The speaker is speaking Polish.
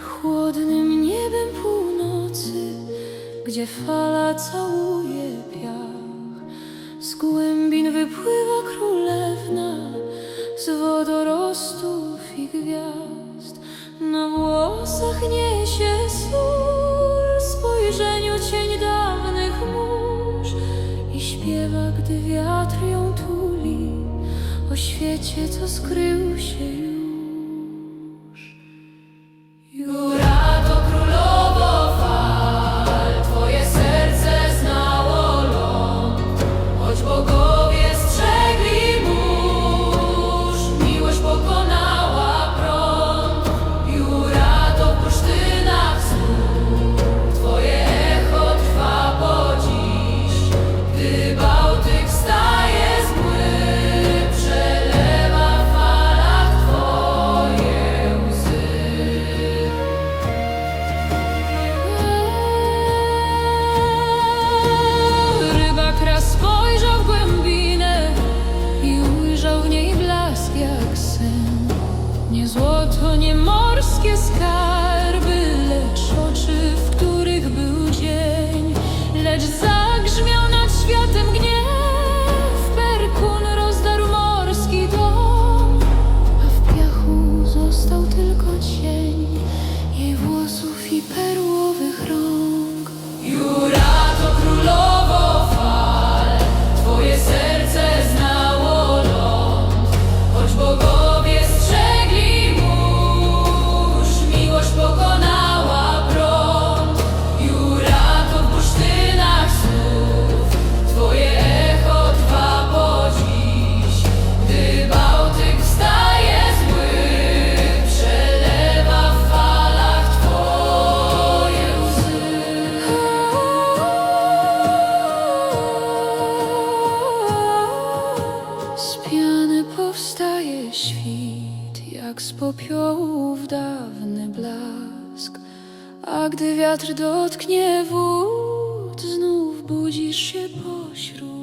chłodnym niebem północy, gdzie fala całuje piach. Z głębin wypływa królewna z wodorostów i gwiazd. Na włosach niesie sól, spojrzeniu cień dawnych mórz i śpiewa, gdy wiatr ją tuli o świecie, co skrył się już. Nie złoto, nie morskie skarby, lecz oczy, w których był dzień. Lecz zagrzmiał popiołów dawny blask. A gdy wiatr dotknie wód, znów budzisz się pośród